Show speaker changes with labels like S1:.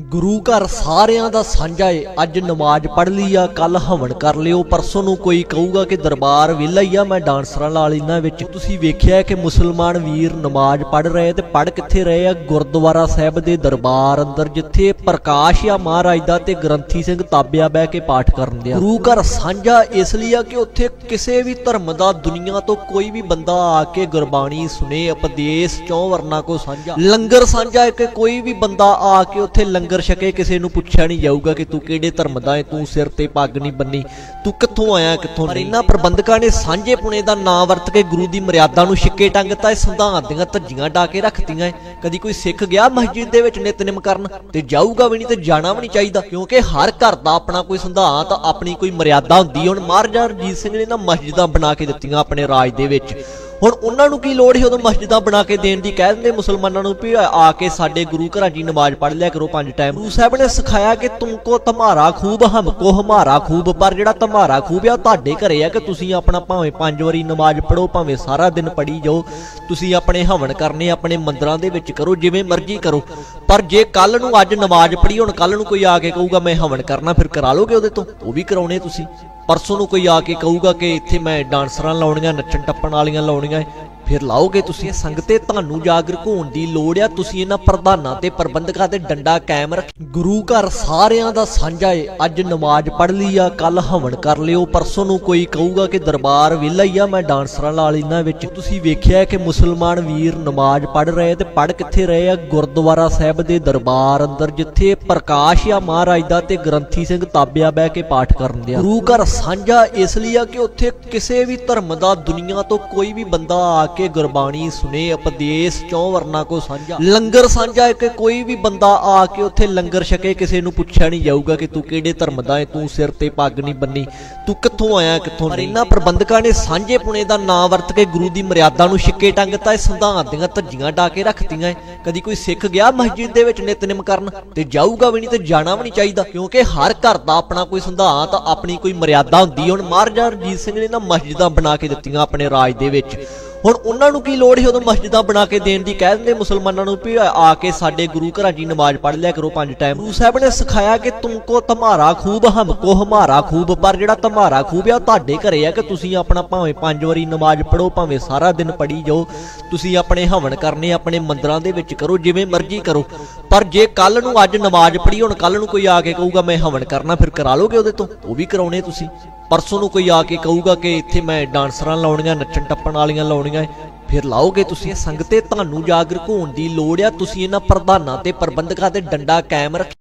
S1: ਗੁਰੂ ਘਰ ਸਾਰਿਆਂ ਦਾ ਸਾਂਝਾ ਏ। ਅੱਜ ਨਮਾਜ਼ ਪੜ ਲਈ ਆ ਕੱਲ ਹਵਨ ਕਰ ਲਿਓ। ਪਰਸੋਂ ਨੂੰ ਕੋਈ ਕਹੂਗਾ ਕਿ ਦਰਬਾਰ ਵਿਹਲਾ ਹੀ ਆ, ਮੈਂ ਡਾਂਸਰਾਂ ਨਾਲ ਇਹਨਾਂ ਵਿੱਚ। ਤੁਸੀਂ ਵੇਖਿਆ ਕਿ ਮੁਸਲਮਾਨ ਵੀਰ ਨਮਾਜ਼ ਪੜ ਰਹੇ ਤੇ ਪੜ ਕਿੱਥੇ ਰਹੇ ਆ? ਗੁਰਦੁਆਰਾ ਸਾਹਿਬ ਦੇ ਦਰਬਾਰ ਅੰਦਰ, ਜਿੱਥੇ ਪ੍ਰਕਾਸ਼ ਆ ਮਹਾਰਾਜ ਦਾ ਤੇ ਗ੍ਰੰਥੀ ਸਿੰਘ ਤਾਬਿਆ ਬਹਿ ਕੇ ਪਾਠ ਕਰਨ ਦਿਆ। ਗੁਰੂ ਘਰ ਸਾਂਝਾ ਇਸ ਲਈ ਆ ਕਿ ਉੱਥੇ ਕਿਸੇ ਵੀ ਧਰਮ ਦਾ, ਦੁਨੀਆ ਤੋਂ ਕੋਈ ਵੀ ਬੰਦਾ ਆ ਕੇ ਗੁਰਬਾਣੀ ਸੁਣੇ, ਉਪਦੇਸ਼ ਚੌ ਵਰਨਾ ਕੋ ਸਾਂਝਾ। ਲੰਗਰ ਸਾਂਝਾ ਕਿ ਕੋਈ ਵੀ ਬੰਦਾ ਆ ਕੇ ਉੱਥੇ ਲੰਗਰ ਛਕੇ ਕਿਸੇ ਨੂੰ ਪੁੱਛਿਆ ਨਹੀਂ ਜਾਊਗਾ ਕਿ ਤੂੰ ਕਿਹੜੇ ਧਰਮ ਦਾ ਹੈ ਤੂੰ ਸਿਰ ਤੇ ਪੱਗ ਨਹੀਂ ਬੰਨੀ ਤੂੰ ਕਿੱਥੋਂ ਆਇਆ ਕਿੱਥੋਂ ਨਹੀਂ ਇਹਨਾਂ ਪ੍ਰਬੰਧਕਾਂ ਨੇ ਸਾਂਝੇ ਪੁਣੇ ਦਾ ਨਾਂ ਵਰਤ ਕੇ ਗੁਰੂ ਦੀ ਮਰਿਆਦਾ ਨੂੰ ਛਿੱਕੇ ਟੰਗਤਾ ਇਹ ਸੰਧਾਨ ਦੀਆਂ ਧੱਜੀਆਂ ਡਾ ਕੇ ਰੱਖਤੀਆਂ। ਕਦੀ ਕੋਈ ਸਿੱਖ ਗਿਆ ਮਸਜਿਦ ਦੇ ਵਿੱਚ ਨਿਤਨੇਮ ਕਰਨ ਤੇ ਜਾਊਗਾ ਵੀ ਨਹੀਂ ਤੇ ਜਾਣਾ ਵੀ ਨਹੀਂ ਚਾਹੀਦਾ ਕਿਉਂਕਿ ਹਰ ਘਰ ਦਾ ਆਪਣਾ ਕੋਈ ਸੰਧਾਨ ਤਾਂ ਆਪਣੀ ਕੋਈ ਮਰਿਆਦਾ ਹੁੰਦੀ। ਹੁਣ ਮਹਾਰਾਜਾ ਰਣਜੀਤ ਸਿੰਘ ਨੇ ਨਾ ਮਸਜਿਦਾਂ ਬਣਾ ਕੇ ਦਿੱਤੀਆਂ ਆਪਣੇ ਰਾਜ ਦੇ ਵਿੱਚ ਹੁਣ ਉਹਨਾਂ ਨੂੰ ਕੀ ਲੋੜ ਸੀ ਉਦੋਂ ਮਸਜਿਦਾਂ ਬਣਾ ਕੇ ਦੇਣ ਦੀ? ਕਹਿ ਦਿੰਦੇ ਮੁਸਲਮਾਨਾਂ ਨੂੰ ਵੀ ਆ ਕੇ ਸਾਡੇ ਗੁਰੂ ਘਰਾਂ 'ਚ ਨਮਾਜ਼ ਪੜ੍ਹ ਲਿਆ ਕਰੋ ਪੰਜ ਟਾਈਮ ਗੁਰੂ ਸਾਹਿਬ ਨੇ ਸਿਖਾਇਆ ਕਿ ਤੁਮਕੋ ਤੁਹਾਰਾ ਖੂਬ ਹਮਕੋ ਹਮਾਰਾ ਖੂਬ, ਪਰ ਜਿਹੜਾ ਤੁਹਾਰਾ ਖੂਬ ਆ ਉਹ ਤੁਹਾਡੇ ਘਰੇ ਆ ਕਿ ਤੁਸੀਂ ਆਪਣਾ ਭਾਵੇਂ ਪੰਜ ਵਾਰੀ ਨਮਾਜ਼ ਪੜੋ ਭਾਵੇਂ ਸਾਰਾ ਦਿਨ ਪੜੀ ਜਾਓ। ਤੁਸੀਂ ਆਪਣੇ ਹਵਨ ਕਰਨੇ, ਆਪਣੇ ਮੰਦਰਾਂ ਦੇ ਵਿੱਚ ਕਰੋ, ਜਿਵੇਂ ਮਰਜ਼ੀ ਕਰੋ। ਪਰ ਜੇ ਕੱਲ ਨੂੰ ਅੱਜ ਨਮਾਜ਼ ਪੜ੍ਹੀ, ਹੁਣ ਕੱਲ ਨੂੰ ਕੋਈ ਆ ਕੇ ਕਹੂਗਾ, ਮੈਂ ਹਵਨ ਕਰਨਾ, ਫਿਰ ਕਰਾ ਲੋਗੇ ਉਹਦੇ ਤੋਂ? ਉਹ ਵੀ ਕਰਾਉਣੇ ਤੁਸੀਂ। ਪਰਸੋਂ ਨੂੰ ਕੋਈ ਆ ਕੇ ਕਹੂਗਾ ਕਿ ਇੱਥੇ ਮੈਂ ਡਾਂਸਰਾਂ ਲਾਉਣੀਆਂ ਨੱਚਣ ਟੱਪਣ ਵਾਲੀਆਂ ਲਾਉਣੀਆਂ ਫਿਰ ਲਾਓਗੇ ਤੁਸੀਂ ਇਹ ਸੰਗਤੇ? ਤੁਹਾਨੂੰ ਜਾਗਰੂਕ ਹੋਣ ਦੀ ਲੋੜ ਆ। ਤੁਸੀਂ ਇਹਨਾਂ ਪ੍ਰਧਾਨਾਂ ਤੇ ਪ੍ਰਬੰਧਕਾਂ ਤੇ ਡੰਡਾ ਕਾਇਮ ਰੱਖ ਗੁਰੂ ਘਰ ਸਾਰਿਆਂ ਦਾ ਸਾਂਝਾ ਏ। ਅੱਜ ਨਮਾਜ਼ ਪੜ ਲਈ ਆ ਕੱਲ ਹਵਨ ਕਰ ਲਿਓ। ਪਰਸੋਂ ਨੂੰ ਕੋਈ ਕਹੂਗਾ ਕਿ ਦਰਬਾਰ ਵਿਹਲਾ ਹੀ ਆ, ਮੈਂ ਡਾਂਸਰਾਂ ਨਾਲ ਇਹਨਾਂ ਵਿੱਚ। ਤੁਸੀਂ ਵੇਖਿਆ ਕਿ ਮੁਸਲਮਾਨ ਵੀਰ ਨਮਾਜ਼ ਪੜ ਰਹੇ ਤੇ ਪੜ ਕਿੱਥੇ ਰਹੇ ਆ? ਗੁਰਦੁਆਰਾ ਸਾਹਿਬ ਦੇ ਦਰਬਾਰ ਅੰਦਰ, ਜਿੱਥੇ ਪ੍ਰਕਾਸ਼ ਆ ਮਹਾਰਾਜ ਦਾ ਤੇ ਗ੍ਰੰਥੀ ਸਿੰਘ ਤਾਬਿਆ ਬਹਿ ਕੇ ਪਾਠ ਕਰਨ ਦਿਆ। ਗੁਰੂ ਘਰ ਸਾਂਝਾ ਇਸ ਲਈ ਆ ਕਿ ਉੱਥੇ ਕਿਸੇ ਵੀ ਧਰਮ ਦਾ, ਦੁਨੀਆ ਤੋਂ ਕੋਈ ਵੀ ਬੰਦਾ ਆ ਕੇ ਗੁਰਬਾਣੀ ਸੁਨੇ ਉਪਦੇਸ਼ ਚੌ ਵਰਨਾ ਕੋ ਸਾਂਝਾ ਲੰਗਰ ਸਾਂਝਾ ਹੈ ਕਿ ਕੋਈ ਵੀ ਬੰਦਾ ਆ ਕੇ ਉੱਥੇ ਲੰਗਰ ਛਕੇ ਕਿਸੇ ਨੂੰ ਪੁੱਛਿਆ ਨਹੀਂ ਜਾਊਗਾ ਕਿ ਤੂੰ ਕਿਹੜੇ ਧਰਮ ਦਾ ਹੈ ਤੂੰ ਸਿਰ ਤੇ ਪੱਗ ਨਹੀਂ ਬੰਨੀ ਤੂੰ ਕਿੱਥੋਂ ਆਇਆ ਕਿੱਥੋਂ ਨਹੀਂ ਇਹਨਾਂ ਪ੍ਰਬੰਧਕਾਂ ਨੇ ਸਾਂਝੇ ਪੁਣੇ ਦਾ ਨਾਂ ਵਰਤ ਕੇ ਗੁਰੂ ਦੀ ਮਰਿਆਦਾ ਨੂੰ ਛਿੱਕੇ ਟੰਗਤਾ ਇਹ ਸੰਧਾਨ ਦੀਆਂ ਧੱਜੀਆਂ ਡਾ ਕੇ ਰੱਖਤੀਆਂ ਏ। ਕਦੀ ਕੋਈ ਸਿੱਖ ਗਿਆ ਮਸਜਿਦ ਦੇ ਵਿੱਚ ਨਿਤਨੇਮ ਕਰਨ ਤੇ ਜਾਊਗਾ ਵੀ ਨਹੀਂ ਤੇ ਜਾਣਾ ਵੀ ਨਹੀਂ ਚਾਹੀਦਾ ਕਿਉਂਕਿ ਹਰ ਘਰ ਦਾ ਆਪਣਾ ਕੋਈ ਸੰਧਾਨ ਤਾਂ ਆਪਣੀ ਕੋਈ ਮਰਿਆਦਾ ਹੁੰਦੀ ਹੈ। ਹੁਣ ਮਹਾਰਾਜਾ ਰਣਜੀਤ ਸਿੰਘ ਨੇ ਨਾ ਮਸਜਿਦਾਂ ਬਣਾ ਕੇ ਦਿੱਤੀਆਂ ਆਪਣੇ ਰਾਜ ਦੇ ਵਿੱਚ ਹੁਣ ਉਹਨਾਂ ਨੂੰ ਕੀ ਲੋੜ ਸੀ? ਉਦੋਂ ਮਸਜਿਦਾਂ ਬਣਾ ਕੇ ਦੇਣ ਦੀ ਕਹਿ ਦਿੰਦੇ ਮੁਸਲਮਾਨਾਂ ਨੂੰ ਵੀ ਆ ਕੇ ਸਾਡੇ ਗੁਰੂ ਘਰਾਂ ਦੀ ਨਮਾਜ਼ ਪੜ੍ਹ ਲਿਆ ਕਰੋ ਪੰਜ ਟਾਈਮ ਗੁਰੂ ਸਾਹਿਬ ਨੇ ਸਿਖਾਇਆ ਕਿ ਤੁਮਕੋ ਤੁਹਾਰਾ ਖੂਬ ਹਮਕੋ ਹਮਾਰਾ ਖੂਬ, ਪਰ ਜਿਹੜਾ ਤੁਹਾਰਾ ਖੂਬ ਆ ਉਹ ਤੁਹਾਡੇ ਘਰੇ ਆ ਕਿ ਤੁਸੀਂ ਆਪਣਾ ਭਾਵੇਂ ਪੰਜ ਵਾਰੀ ਨਮਾਜ਼ ਪੜੋ ਭਾਵੇਂ ਸਾਰਾ ਦਿਨ ਪੜੀ ਜਾਓ। ਤੁਸੀਂ ਆਪਣੇ ਹਵਨ ਕਰਨੇ, ਆਪਣੇ ਮੰਦਰਾਂ ਦੇ ਵਿੱਚ ਕਰੋ, ਜਿਵੇਂ ਮਰਜ਼ੀ ਕਰੋ। ਪਰ ਜੇ ਕੱਲ ਨੂੰ ਅੱਜ ਨਮਾਜ਼ ਪੜ੍ਹੀ, ਹੁਣ ਕੱਲ ਨੂੰ ਕੋਈ ਆ ਕੇ ਕਹੂਗਾ, ਮੈਂ ਹਵਨ ਕਰਨਾ, ਫਿਰ ਕਰਾ ਲੋਗੇ ਉਹਦੇ ਤੋਂ? ਉਹ ਵੀ ਕਰਾਉਣੇ ਤੁਸੀਂ। ਪਰਸੋਂ ਨੂੰ ਕੋਈ ਆ ਕੇ ਕਹੂਗਾ ਕਿ ਇੱਥੇ ਮੈਂ ਡਾਂਸਰਾਂ ਲਾਉਣੀਆਂ, ਨੱਚਣ ਟੱਪਣ ਵਾਲੀਆਂ ਲਾਉਣੀਆਂ, ਫਿਰ ਲਾਓਗੇ ਤੁਸੀਂ। ਇਹ ਸੰਗਤੇ ਤੁਹਾਨੂੰ ਜਾਗਰੂਕ ਹੋਣ ਦੀ ਲੋੜ ਆ। ਤੁਸੀਂ ਇਹਨਾਂ ਪ੍ਰਧਾਨਾਂ ਤੇ ਪ੍ਰਬੰਧਕਾਂ ਤੇ ਡੰਡਾ ਕਾਇਮ ਰੱਖ